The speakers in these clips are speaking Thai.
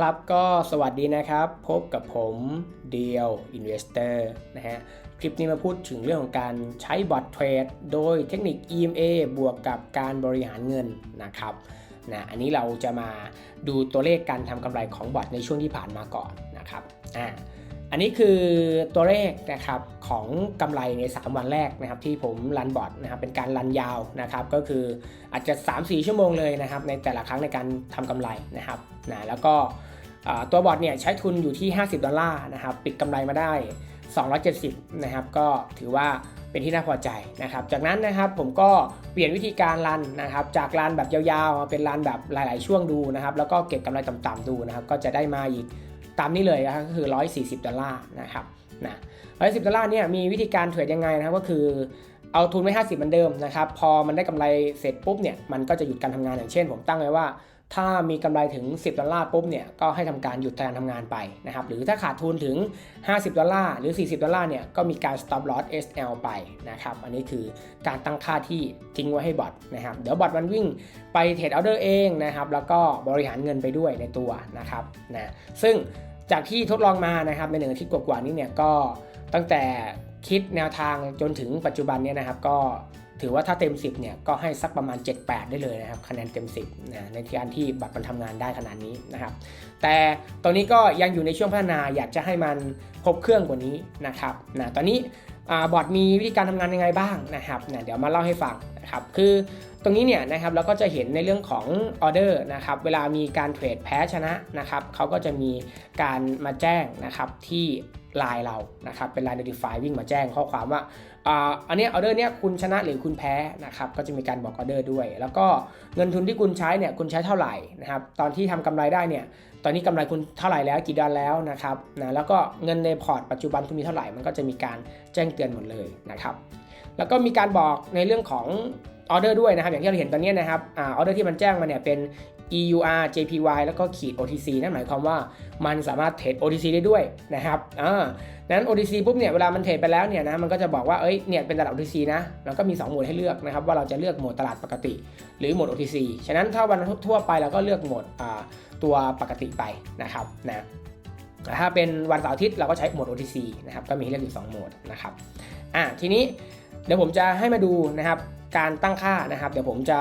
ครับก็สวัสดีนะครับ พบกับผมเดียวอินเวสเตอร์นะฮะคลิปนี้มาพูดถึงเรื่องของการใช้บอทเทรดโดยเทคนิค EMA บวกกับการบริหารเงินนะครับนะอันนี้เราจะมาดูตัวเลขการทำกำไรของบอทในช่วงที่ผ่านมาก่อนนะครับอ่า อันนี้คือตัวเลขนะครับของกำไรใน 3 วันแรกนะครับที่ผมรันบอทนะครับเป็นการรันยาวนะครับก็คืออาจจะ 3-4 ชั่วโมงเลยนะครับในแต่ละครั้งในการทำกำไรนะครับนะแล้วก็ตัวบอทเนี่ยใช้ทุนอยู่ที่ 50 ดอลลาร์นะครับปิดกำไรมาได้ 270 นะครับก็ถือว่าเป็นที่น่าพอใจนะครับจากนั้นนะครับผมก็เปลี่ยนวิธีการรันนะครับจากรันแบบยาวๆมาเป็นรันแบบหลาย ๆ ช่วงดูนะครับแล้วก็เก็บกำไรต่ำๆดูนะครับก็จะได้มาอีก ตามนี้เลยนะครับก็คือ 140 ดอลลาร์นะครับนะ140ดอลลาร์เนี่ยมีวิธีการเทรดยังไงนะครับก็คือเอาทุนไว้ 50 เหมือนเดิมนะครับ พอมันได้กำไรเสร็จปุ๊บเนี่ยมันก็จะหยุดการทำงานอย่างเช่น ผมตั้งไว้ว่า ถ้ามีกำไรถึง 10 ดอลลาร์ปุ๊บเนี่ยก็ให้ทำการหยุดการทำงานไปนะครับหรือถ้าขาดทุนถึง 50 ดอลลาร์หรือ 40 ดอลลาร์เนี่ยก็มีการ stop loss SL ไปนะครับอันนี้คือการตั้งค่าที่ทิ้งไว้ให้บอทนะครับเดี๋ยวบอทมันวิ่งไปเทรดออเดอร์เองนะครับแล้วก็บริหารเงินไปด้วยในตัวนะครับนะซึ่ง จากที่ทดลองมานะครับในหนึ่งอาทิตย์กว่าๆนี้เนี่ยก็ตั้งแต่คิดแนวทางจนถึงปัจจุบันเนี่ยนะครับ ก็ถือว่าถ้าเต็ม 10เนี่ยก็ให้สักประมาณ 7-8 ได้เลยนะครับคะแนนเต็ม 10นะในการที่บัตรมันทำงานได้ขนาดนี้นะครับ แต่ตอนนี้ก็ยังอยู่ในช่วงพัฒนาอยากจะให้มันครบเครื่องกว่านี้นะครับนะตอนนี้ บอร์ดมีวิธีการทำงานยังไงบ้างนะครับนะเดี๋ยวมาเล่าให้ฟังนะครับคือตรงนี้เนี่ยนะครับเราก็จะเห็นในเรื่องของออเดอร์นะครับเวลามีการเทรดแพ้ชนะนะครับเขาก็จะมีการมาแจ้งนะครับที่ไลน์เรานะครับเป็นไลน์ notify วิ่งมาแจ้งข้อความว่าอ่าอันนี้ออเดอร์เนี้ยคุณชนะหรือคุณแพ้นะครับก็จะมีการบอกออเดอร์ด้วย แล้วก็เงินทุนที่คุณใช้เนี่ยคุณใช้เท่าไหร่นะครับตอนที่ทำกำไรได้เนี่ย ตอนนี้กำไรคุณเท่าไหร่แล้วกี่ดอนแล้วนะครับนะแล้วก็เงินในพอร์ตปัจจุบันคุณมีเท่าไหร่มันก็จะมีการแจ้งเตือนหมดเลยนะครับแล้วก็มีการบอกในเรื่องของออเดอร์ด้วยนะครับอย่างที่เราเห็นตอนนี้นะครับออเดอร์ที่มันแจ้งมาเนี่ยเป็น EUR JPY แล้วก็ขีด OTC นั่นหมายความว่ามันสามารถเทรด OTC ได้ด้วยนะครับอ่านั้น OTC ปุ๊บเนี่ยเวลามันเทรดไปแล้วเนี่ยนะมันก็จะบอกว่าเอ้ยเนี่ยเป็นตลาด OTC นะแล้วก็มี2โหมดให้เลือกนะครับว่าเราจะเลือกโหมดตลาดปกติ หรือโหมด OTC ฉะนั้นถ้าวันทั่วไปเราก็เลือกโหมดอ่าตัวปกติไปนะครับนะแต่ถ้าเป็นวันเสาร์อาทิตย์เราก็ใช้โหมด OTC นะครับก็มีให้เลือกอยู่2โหมดนะครับอ่าทีนี้เดี๋ยวผมจะให้มาดูนะครับการตั้งค่านะครับ เดี๋ยวผมจะ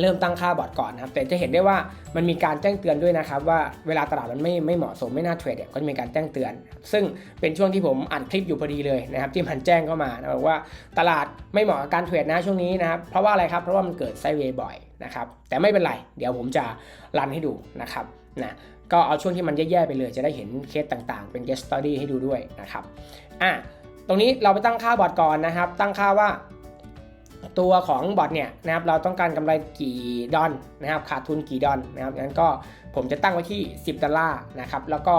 เริ่มตั้งค่าบอร์ดก่อนนะครับแต่จะเห็นได้ว่ามันมีการแจ้งเตือนด้วยนะครับว่าเวลาตลาดมันไม่ไม่เหมาะสมไม่น่าเทรดเนี่ยก็จะมีการแจ้งเตือน ซึ่งเป็นช่วงที่ผมอัดคลิปอยู่พอดีเลยนะครับที่มันแจ้งเข้ามานะบอกว่าตลาดไม่เหมาะกับการเทรดนะช่วงนี้นะครับเพราะว่าอะไรครับเพราะว่ามันเกิดไซเวย์บ่อยนะครับแต่ไม่เป็นไร เดี๋ยวผมจะรันให้ดูนะครับนะก็เอาช่วงที่มันแย่ๆไปเลยจะได้เห็นเคสต่างๆ เป็น case study ให้ดูด้วยนะครับอะตรงนี้เราไปตั้งค่าบอร์ดก่อนนะครับ ตั้งค่าว่า ตัวของบอทเนี่ยนะครับเราต้องการกำไรกี่ดอลนะครับขาดทุนกี่ดอลนะครับงั้นก็ผมจะตั้งไว้ที่ 10 ดอลลาร์นะครับแล้วก็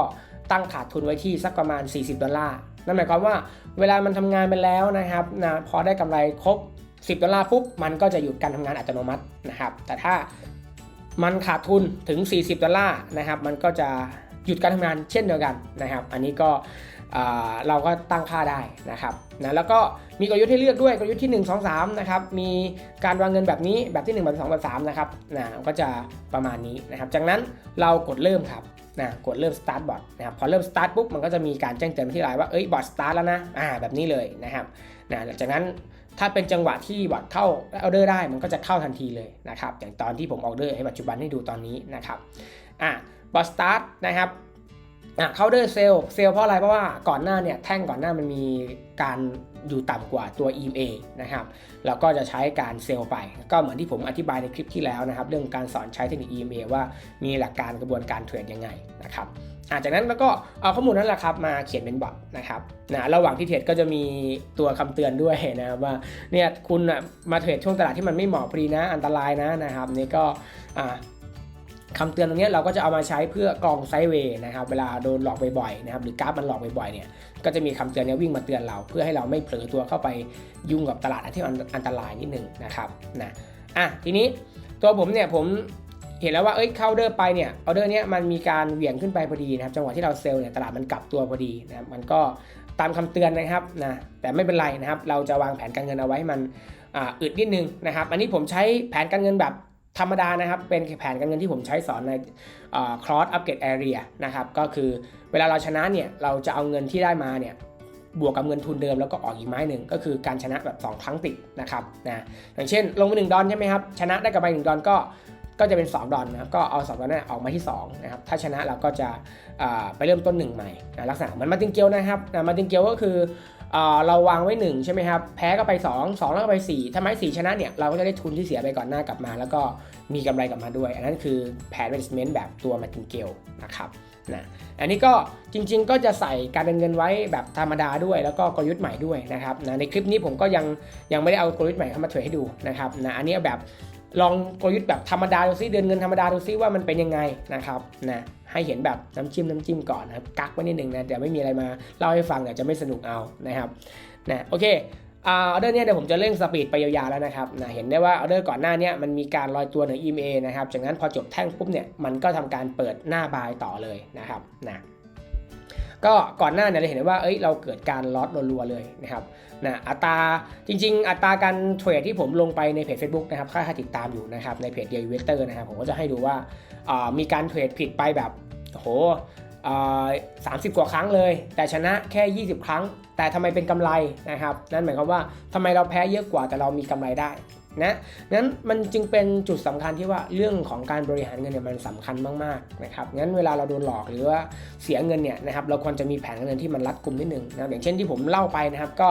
ตั้งขาดทุนไว้ที่สักประมาณ 40 ดอลลาร์นั่นหมายความว่าเวลามันทำงานไปแล้วนะครับนะพอได้กำไรครบ 10 ดอลลาร์ปุ๊บ มันก็จะหยุดการทำงานอัตโนมัตินะครับ แต่ถ้ามันขาดทุนถึง 40 ดอลลาร์นะครับ มันก็จะหยุดการทำงานเช่นเดียวกันนะครับ อันนี้ก็ เราก็ตั้งค่าได้นะครับนะแล้วก็มีกลยุทธ์ให้เลือกด้วยกลยุทธ์ที่ 1 2 3นะครับมีการวางเงินแบบนี้แบบที่ 1 แบบ2แบบ3นะครับนะก็จะประมาณนี้นะครับจากนั้นเรากดเริ่มครับนะกดเริ่ม start bot นะครับพอเริ่ม start ปุ๊บมันก็จะมีการแจ้งเตือนที่ไลน์ว่าเอ้ยบอท start แล้วนะอ่าแบบนี้เลยนะครับนะจากนั้นถ้าเป็นจังหวะที่บอทเข้าออเดอร์ได้มันก็จะเข้าทันทีเลยนะครับอย่างตอนที่ผมออเดอร์ให้ปัจจุบันให้ดูตอนนี้นะครับอ่าบอท start นะครับ อะเขาเดอร์เซลเซลเพราะอะไรเพราะว่าก่อนหน้าเนี่ยแท่งก่อนหน้ามันมีการอยู่ต่ำกว่าตัว EMA นะครับเราก็จะใช้การเซลไป ก็เหมือนที่ผมอธิบายในคลิปที่แล้วนะครับ เรื่องการสอนใช้เทคนิค EMA ว่ามีหลักการกระบวนการเทรดยังไงนะครับจากนั้นแล้วก็เอาข้อมูลนั้นแหละครับมาเขียนเป็นบอทนะครับนะระหว่างที่เทรดก็จะมีตัวคำเตือนด้วยนะครับว่าเนี่ยคุณมาเทรดช่วงตลาดที่มันไม่เหมาะพอดีนะอันตรายนะนะครับนี่ก็ คำเตือนตรงนี้เราก็จะเอามาใช้เพื่อกรองไซเวย์นะครับเวลาโดนหลอกบ่อยๆนะครับหรือกราฟมันหลอกบ่อยๆเนี่ยก็จะมีคำเตือนนี้วิ่งมาเตือนเรา เพื่อให้เราไม่เผลอตัวเข้าไปยุ่งกับตลาดที่อันตรายนิดนึงนะครับนะอะทีนี้ตัวผมเนี่ยผมเห็นแล้วว่าเอ้ยเข้าเดอร์ไปเนี่ยออเดอร์เนี้ยมันมีการเหวี่ยงขึ้นไปพอดีนะครับจังหวะที่เราเซลล์เนี่ยตลาดมันกลับตัวพอดีนะครับมันก็ตามคำเตือนนะครับนะแต่ไม่เป็นไรนะครับ เราจะวางแผนการเงินเอาไว้มันอึดนิดนึงนะครับ อันนี้ผมใช้แผนการเงินแบบ ธรรมดานะครับ เป็นแผนการเงินที่ผมใช้สอนใน cross upgrade area นะครับ ก็คือเวลาเราชนะเนี่ย เราจะเอาเงินที่ได้มาเนี่ย บวกกับเงินทุนเดิมแล้วก็ออกอีกไม้หนึ่ง ก็คือการชนะแบบ 2 ครั้งติดนะครับ นะ อย่างเช่น ลงไป1ดอลใช่ไหมครับ ชนะได้กับไป1ดอลก็ ก็จะเป็น 2 ดอลนะครับ ก็เอา 2 ดอลนั้นออกมาที่2นะครับ ถ้าชนะเราก็จะไปเริ่มต้น1ใหม่นะลักษณะเหมือนมาติงเกียวนะครับนะมาติงเกียวก็คือ เราวางไว้ 1 ใช่ไหมครับ แพ้ก็ไป 2 2 แล้วก็ไป 4 ถ้าไม้4ชนะเนี่ย เราก็จะได้ทุนที่เสียไปก่อนหน้ากลับมา แล้วก็มีกำไรกลับมาด้วย อันนั้นคือแผน management แบบตัวมาติงเกียวนะครับนะอันนี้ก็จริง ๆ ก็จะใส่การเงินไว้แบบธรรมดาด้วย แล้วก็กลยุทธ์ใหม่ด้วยนะครับนะในคลิปนี้ผมก็ยังยังไม่ได้เอากลยุทธ์ใหม่เข้ามาเทรดให้ดูนะครับนะอันนี้แบบลองกลยุทธ์แบบธรรมดาดูซิเดินเงินธรรมดาดูซิว่ามันเป็นยังไงนะครับนะ ให้เห็นแบบน้ำจิ้มน้ำจิ้มก่อนนะครับกักไว้นิดนึงนะเดี๋ยวไม่มีอะไรมาเล่าให้ฟังเดี๋ยวจะไม่สนุกเอานะครับนะโอเคออเดอร์เนี่ยเดี๋ยวผมจะเร่งสปีดไปยาวๆแล้วนะครับนะเห็นได้ว่าออเดอร์ก่อนหน้านี้มันมีการลอยตัวเหนือ EMA นะครับจากนั้นพอจบแท่งปุ๊บเนี่ยมันก็ทำการเปิดหน้าบายต่อเลยนะครับนะ ก็ก่อนหน้าเนี่ยเราเห็นได้ว่าเอ้ยเราเกิดการล็อตรัวๆเลยนะครับนะอัตราจริง ๆ อัตราการเทรดที่ผมลงไปในเพจ Facebook นะครับถ้าใครติดตามอยู่นะครับในเพจเดียร์เวสเตอร์นะครับผมก็จะให้ดูว่ามีการเทรดผิดไปแบบโหสามสิบกว่าครั้งเลย แต่ชนะแค่ 20 ครั้ง แต่ทำไมเป็นกำไรนะครับ นั่นหมายความว่าทำไมเราแพ้เยอะกว่าแต่เรามีกำไรได้ นะนั้นมันจึงเป็นจุดสำคัญที่ว่าเรื่องของการบริหารเงินเนี่ยมันสำคัญมากๆนะครับงั้นเวลาเราโดนหลอกหรือว่าเสียเงินเนี่ยนะครับเราควรจะมีแผนเงินที่มันรัดกุมนิดนึงนะอย่างเช่นที่ผมเล่าไปนะครับก็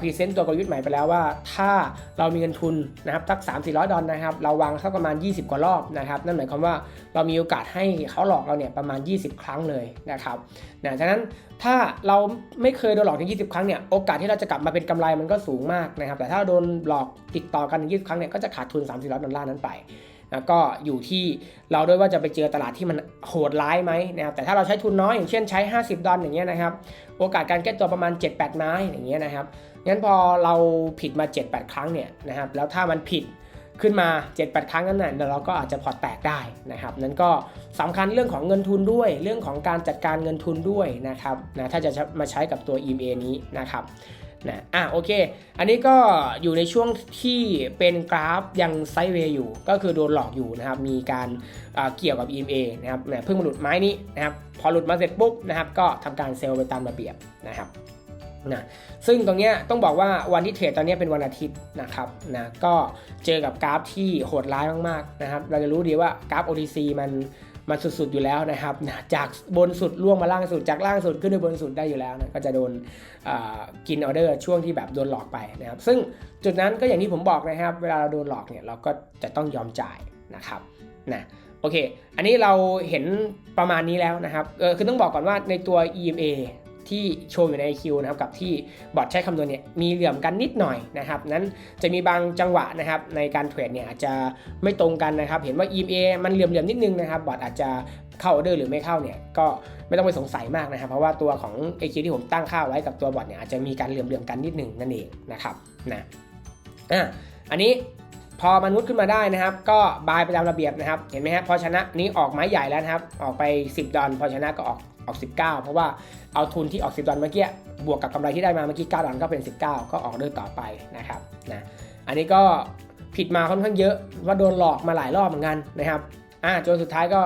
พรีเซนต์ตัวกลยุทธ์ใหม่ไปแล้วว่า ถ้าเรามีเงินทุนนะครับสัก 3 4 0 0 ดอลนะครับเราวางสักประมาณ 20 กว่ารอบนะครับนั่นหมายความว่าเรามีโอกาสให้เขาหลอกเราเนี่ยประมาณ 20 ครั้งเลยนะครับนะฉะนั้นถ้าเราไม่เคยโดนหลอกถึง 20 ครั้งเนี่ยโอกาสที่เราจะกลับมาเป็นกำไรมันก็สูงมากนะครับแต่ถ้าโดนหลอกติดต่อกันถึง20 ครั้งเนี่ยก็จะขาดทุน 3 4 0 0 ดอลลาร์นั้นไปแล้วก็อยู่ที่เราด้วยว่าจะไปเจอตลาดที่มันโหดร้ายไหมนะครับแต่ถ้าเราใช้ทุนน้อยอย่างเช่นใช้ 50 ดอลอย่างเงี้ยนะครับโอกาสการแก้ตัวประมาณ 7-8 ไม้อย่างเงี้ยนะครับ งั้นพอเราผิดมา 7-8 ครั้งเนี่ยนะครับแล้วถ้ามันผิดขึ้นมา 7-8 ครั้งนั้นน่ะเราก็อาจจะพอแตกได้นะครับนั้นก็สำคัญเรื่องของเงินทุนด้วย เรื่องของการจัดการเงินทุนด้วยนะครับนะถ้าจะมาใช้กับตัว EMA นี้นะครับนะอะโอเค อันนี้ก็อยู่ในช่วงที่เป็นกราฟยังไซด์เวย์อยู่ ก็คือโดนหลอกอยู่นะครับ มีการเกี่ยวกับ EMA นะครับเพิ่งมาหลุดไม้นี้นะครับ พอหลุดมาเสร็จปุ๊บนะครับ ก็ทำการเซลล์ไปตามระเบียบนะครับ นะซึ่งตรงนี้ต้องบอกว่าวันที่เทรดตอนนี้เป็นวันอาทิตย์นะครับนะก็เจอกับกราฟที่โหดร้ายมากๆนะครับเราจะรู้ดีว่ากราฟ OTC มันมันสุดๆอยู่แล้วนะครับนะจากบนสุดล่วงมาล่างสุดจากล่างสุดขึ้นไปบนสุดได้อยู่แล้วนะก็จะโดนกินออเดอร์ช่วงที่แบบโดนหลอกไปนะครับซึ่งจุดนั้นก็อย่างที่ผมบอกนะครับ เวลาเราโดนหลอกเนี่ยเราก็จะต้องยอมจ่ายนะครับนะโอเค อันนี้เราเห็นประมาณนี้แล้วนะครับเออคือต้องบอกก่อนว่าในตัว EMA ที่โชว์อยู่ใน IQ นะครับกับที่บอทใช้คำนวณเนี่ยมีเหลื่อมกันนิดหน่อยนะครับนั้นจะมีบางจังหวะนะครับในการเทรดเนี่ยอาจจะไม่ตรงกันนะครับ เห็นว่า EMA มันเหลื่อมๆนิดนึงนะครับบอทอาจจะเข้าออเดอร์หรือไม่เข้าเนี่ยก็ไม่ต้องไปสงสัยมากนะครับ เพราะว่าตัวของ IQ ที่ผมตั้งค่าไว้กับตัวบอทเนี่ยอาจจะมีการเหลื่อมๆกันนิดนึงนั่นเองนะครับนะอะอันนี้พอมันุษย์ขึ้นมาได้นะครับ ก็บายไปตามระเบียบนะครับ เห็นไหมครับพอชนะนี้ออกไม้ใหญ่แล้วนะครับ ออกไป 10 ดอลพอชนะก็ออก ออก 19 เพราะว่าเอาทุนที่ออก 10 ดอลเมื่อกี้บวกกับกำไรที่ได้มาเมื่อกี้ 9 ดอลก็เป็น 19 ก็ออกเดินต่อไปนะครับนะอันนี้ก็ผิดมาค่อนข้างเยอะว่าโดนหลอกมาหลายรอบเหมือนกันนะครับอ่าจนสุดท้ายก็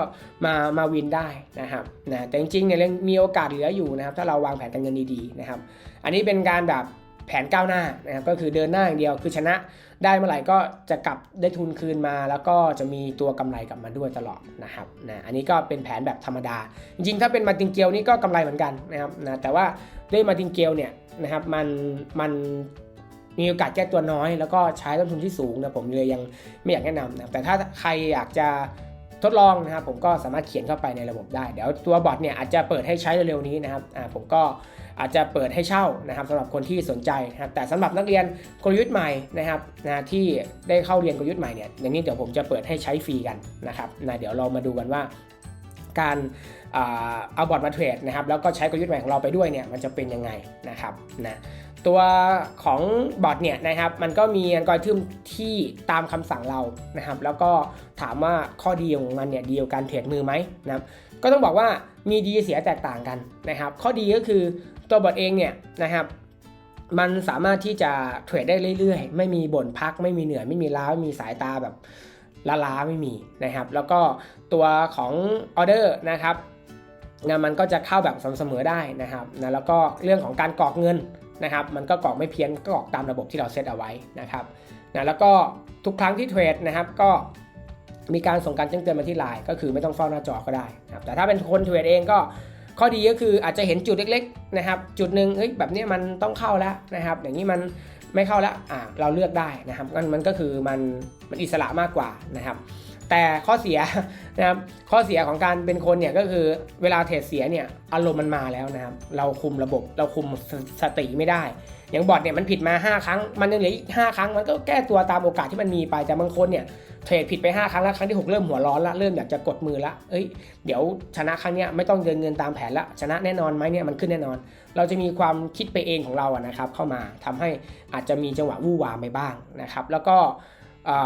มามาวินได้นะครับนะแต่จริงๆเนี่ยยังมีโอกาสเหลืออยู่นะครับ ถ้าเราวางแผนการเงินดีๆนะครับ อันนี้เป็นการแบบแผนก้าวหน้านะครับก็คือเดินหน้าอย่างเดียวคือชนะ ได้เมื่อไหร่ก็จะกลับได้ทุนคืนมา แล้วก็จะมีตัวกำไรกลับมาด้วยตลอดนะครับนะอันนี้ก็เป็นแผนแบบธรรมดา จริงๆ ถ้าเป็นมาติงเกลนี่ก็กำไรเหมือนกันนะครับนะแต่ว่าด้วยมาติงเกลเนี่ยนะครับมันมันมีโอกาสแก้ตัวน้อย แล้วก็ใช้ต้นทุนที่สูงนะผมเลยยังไม่อยากแนะนำนะแต่ถ้าใครอยากจะ ทดลองนะครับผมก็สามารถเขียนเข้าไปในระบบได้ เดี๋ยวตัวบอทเนี่ยอาจจะเปิดให้ใช้เร็วๆนี้นะครับอ่าผมก็อาจจะเปิดให้เช่านะครับสำหรับคนที่สนใจนะครับแต่สำหรับนักเรียนกลยุทธ์ใหม่นะครับนะที่ได้เข้าเรียนกลยุทธ์ใหม่เนี่ยอย่างนี้เดี๋ยวผมจะเปิดให้ใช้ฟรีกันนะครับนะเดี๋ยวเรามาดูกันว่าการ เอาบอร์ดมาเทรดนะครับแล้วก็ใช้กลยุทธ์ใหม่ของเราไปด้วยเนี่ยมันจะเป็นยังไงนะครับนะตัวของบอทเนี่ยนะครับมันก็มีอัลกอริทึมที่ตามคำสั่งเรานะครับแล้วก็ถามว่าข้อดีของมันเนี่ยดีกับการเทรดมือไหมนะครับก็ต้องบอกว่ามีดีเสียแตกต่างกันนะครับ ข้อดีก็คือตัวบอทเองเนี่ยนะครับมันสามารถที่จะเทรดได้เรื่อยๆ ไม่มีบ่นพักไม่มีเหนื่อยไม่มีล้าไม่มีสายตาแบบละล้าไม่มีนะครับ แล้วก็ตัวของออเดอร์นะครับ นะมันก็จะเข้าแบบสม่ำเสมอได้นะครับนะแล้วก็เรื่องของการกรอกเงินนะครับ มันก็กรอกไม่เพี้ยนก็กรอกตามระบบที่เราเซตเอาไว้นะครับนะแล้วก็ทุกครั้งที่เทรดนะครับก็มีการส่งการแจ้งเตือนมาที่ไลน์ก็คือไม่ต้องเฝ้าหน้าจอก็ได้นะครับแต่ถ้าเป็นคนเทรดเองก็ข้อดีก็คืออาจจะเห็นจุดเล็กๆนะครับ จุดหนึ่งเฮ้ยแบบนี้มันต้องเข้าแล้วนะครับ อย่างนี้มันไม่เข้าแล้วอ่าเราเลือกได้นะครับมันมันก็คือมันมันอิสระมากกว่านะครับ แต่ข้อเสียนะครับข้อเสียของการเป็นคนเนี่ยก็คือเวลาเทรดเสียเนี่ยอารมณ์มันมาแล้วนะครับเราคุมระบบเราคุมสสติไม่ได้ อย่างบอทเนี่ยมันผิดมา 5 ครั้ง มันยังเหลืออีก5ครั้งมันก็แก้ตัวตามโอกาสที่มันมีไปแต่บางคนเนี่ยเทรดผิดไป 5 ครั้งแล้วครั้งที่ 6 เริ่มหัวร้อนละเริ่มอยากจะกดมือละเอ้ยเดี๋ยวชนะครั้งเนี้ยไม่ต้องเดินเงินตามแผนละชนะแน่นอนไหมเนี่ยมันขึ้นแน่นอน เราจะมีความคิดไปเองของเราอะนะครับเข้ามาทำให้อาจจะมีจังหวะวู่วามไปบ้างนะครับแล้วก็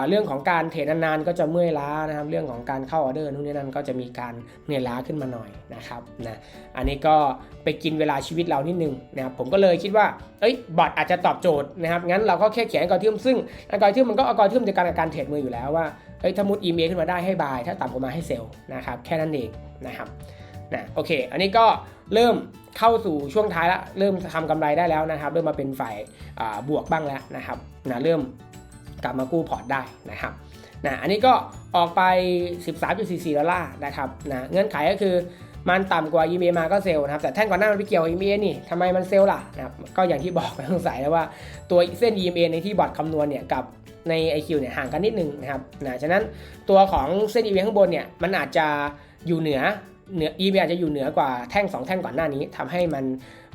เรื่องของการเทรดนานๆก็จะเมื่อยล้านะครับ เรื่องของการเข้าออเดอร์นู่นนี่นั่นก็จะมีการเหนื่อยล้าขึ้นมาหน่อยนะครับนะอันนี้ก็ไปกินเวลาชีวิตเรานิดนึงนะครับผมก็เลยคิดว่าเอ้ยบอทอาจจะตอบโจทย์นะครับงั้นเราก็แค่เขียนอัลกอริทึมซึ่งอัลกอริทึมมันก็อัลกอริทึมในการการเทรดมืออยู่แล้วว่าเฮ้ยถ้ามุดอีเมลขึ้นมาได้ให้บาย ถ้าต่ำกว่ามาให้เซลล์นะครับแค่นั้นเองนะครับนะโอเค อันนี้ก็เริ่มเข้าสู่ช่วงท้ายแล้วเริ่มทำกำไรได้แล้วนะครับ เริ่มมาเป็นฝ่ายบวกบ้างแล้วนะครับนะเริ่ม กลับมากู้พอร์ตได้นะครับนะอันนี้ก็ออกไป 13.44ดอลลาร์นะครับนะเงื่อนไขก็คือมันต่ำกว่า EMA มาก็เซลล์นะครับแต่แท่งก่อนหน้ามันไปเกี่ยว EMA นี่ทำไมมันเซลล์ล่ะนะครับก็อย่างที่บอกไปสงสัยแล้วว่าตัวเส้น EMA ในที่บอร์ดคำนวณเนี่ยกับใน IQ เนี่ยห่างกันนิดนึงนะครับนะฉะนั้นตัวของเส้น EMA ข้างบนเนี่ยมันอาจจะอยู่เหนือ เหนือ EMA อาจจะอยู่เหนือกว่าแท่ง 2 แท่งก่อนหน้านี้ทำให้มัน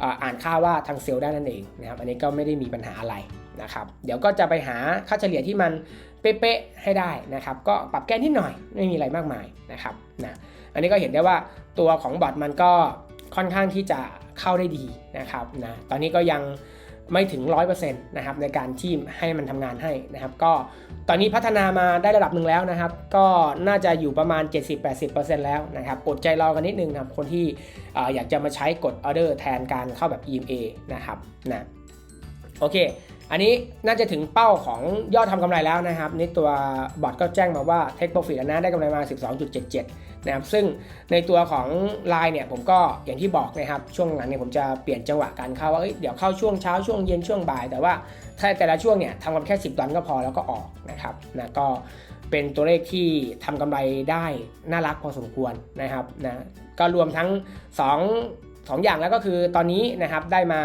อ่าอ่านค่าว่าทางเซลล์ได้นั่นเองนะครับ อันนี้ก็ไม่ได้มีปัญหาอะไรนะครับ เดี๋ยวก็จะไปหาค่าเฉลี่ยที่มันเป๊ะๆให้ได้นะครับ ก็ปรับแก้นิดหน่อยไม่มีอะไรมากมายนะครับนะอันนี้ก็เห็นได้ว่าตัวของบอทมันก็ค่อนข้างที่จะเข้าได้ดีนะครับนะตอนนี้ก็ยัง ไม่ถึง 100%นะครับในการที่ให้มันทำงานให้นะครับ ก็ตอนนี้พัฒนามาได้ระดับหนึ่งแล้วนะครับ ก็น่าจะอยู่ประมาณ 70-80%แล้วนะครับอดใจรอกันนิดนึงนะครับ คนที่ออยากจะมาใช้กดออเดอร์แทนการเข้าแบบ EMA นะครับนะโอเค อันนี้น่าจะถึงเป้าของยอดทำกำไรแล้วนะครับนี่ตัวบอทก็แจ้งมาว่า Take Profit อันนั้ได้กำไรมา 12.77 นะครับซึ่งในตัวของ Line เนี่ยผมก็อย่างที่บอกนะครับช่วงหลังเนี่ยผมจะเปลี่ยนจังหวะการเข้าว่าเเดี๋ยวเข้าช่วงเช้าช่วงเย็นช่วงบ่าย แต่ว่าถ้าแต่ละช่วงเนี่ยทำกันแค่ 10ดอลก็พอแล้วก็ออกนะครับนะก็เป็นตัวเลขที่ทำกำไรได้น่ารักพอสมควรนะครับนะก็รวมทั้ง 2 2 อย่างแล้วก็คือตอนนี้นะครับได้มา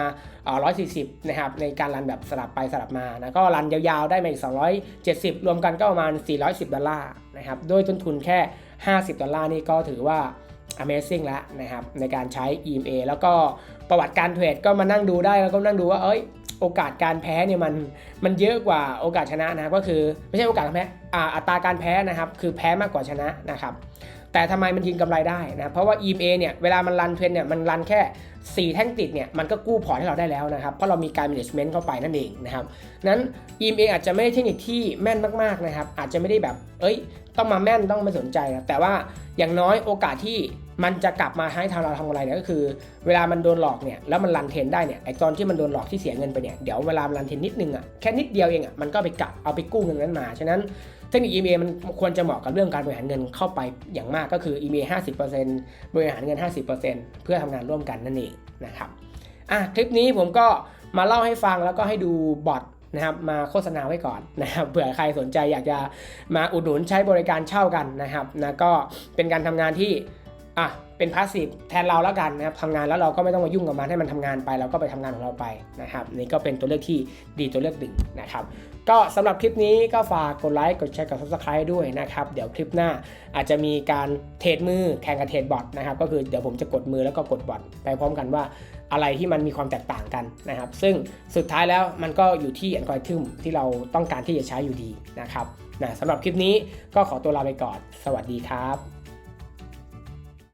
140 นะครับในการรันแบบสลับไปสลับมานะก็รันยาวๆได้มาอีก 270 รวมกันก็ประมาณ 410 ดอลลาร์นะครับโดยต้นทุนแค่ 50 ดอลลาร์นี่ก็ถือว่า Amazing แล้วนะครับในการใช้ EMA แล้วก็ประวัติการเทรดก็มานั่งดูได้แล้วก็นั่งดูว่าเอ้ยโอกาสการแพ้เนี่ยมันมันเยอะกว่าโอกาสชนะนะครับก็คือไม่ใช่โอกาสแพ้อัตราการแพ้นะครับคือแพ้มากกว่าชนะนะครับ แต่ทำไมมันยิงกำไรได้นะเพราะว่า EMA เนี่ยเวลามันรันเทรนเนี่ยมันรันแค่ 4 แท่งติดเนี่ยมันก็กู้พอร์ตให้เราได้แล้วนะครับ เพราะเรามีการ management เข้าไปนั่นเองนะครับนั้น EMA อาจจะไม่ได้เทคนิคที่แม่นมากๆนะครับอาจจะไม่ได้แบบเอ้ย ต้องมาแม่นต้องมาสนใจนะแต่ว่าอย่างน้อยโอกาสที่มันจะกลับมาให้ทางเราทำอะไรเนี่ยก็คือ เวลามันโดนหลอกเนี่ยแล้วมันรันเทรนได้เนี่ยไอตอนที่มันโดนหลอกที่เสียเงินไปเนี่ยเดี๋ยวเวลามันรันเทรนนิดนึงอะแค่นิดเดียวเองอะมันก็ไปกลับเอาไปกู้เงินนั้นมาฉะนั้น เทคนิค EMA มันควรจะเหมาะกับเรื่องการบริหารเงินเข้าไปอย่างมากก็คือ EMA 50%บริหารเงิน 50%เพื่อทำงานร่วมกันนั่นเองนะครับอะคลิปนี้ผมก็มาเล่าให้ฟังแล้วก็ให้ดูบอทนะครับมาโฆษณาไว้ก่อนนะครับเผื่อใครสนใจอยากจะมาอุดหนุนใช้บริการเช่ากันนะครับนะก็เป็นการทำงานที่ อะเป็นพาสซีฟแทนเราแล้วกันนะครับทำงานแล้วเราก็ไม่ต้องมายุ่งกับมันให้มันทำงานไปเราก็ไปทำงานของเราไปนะครับนี่ก็เป็นตัวเลือกที่ดีตัวเลือกหนึ่งนะครับก็สำหรับคลิปนี้ก็ฝากกดไลค์กดแชร์กด subscribe ด้วยนะครับเดี๋ยวคลิปหน้าอาจจะมีการเทรดมือแข่งกับเทรดบอทนะครับก็คือเดี๋ยวผมจะกดมือแล้วก็กดบอทไปพร้อมกันว่าอะไรที่มันมีความแตกต่างกันนะครับ ซึ่งสุดท้ายแล้วมันก็อยู่ที่อัลกอริทึมที่เราต้องการที่จะใช้อยู่ดีนะครับนะสำหรับคลิปนี้ก็ขอตัวลาไปก่อน สวัสดีครับ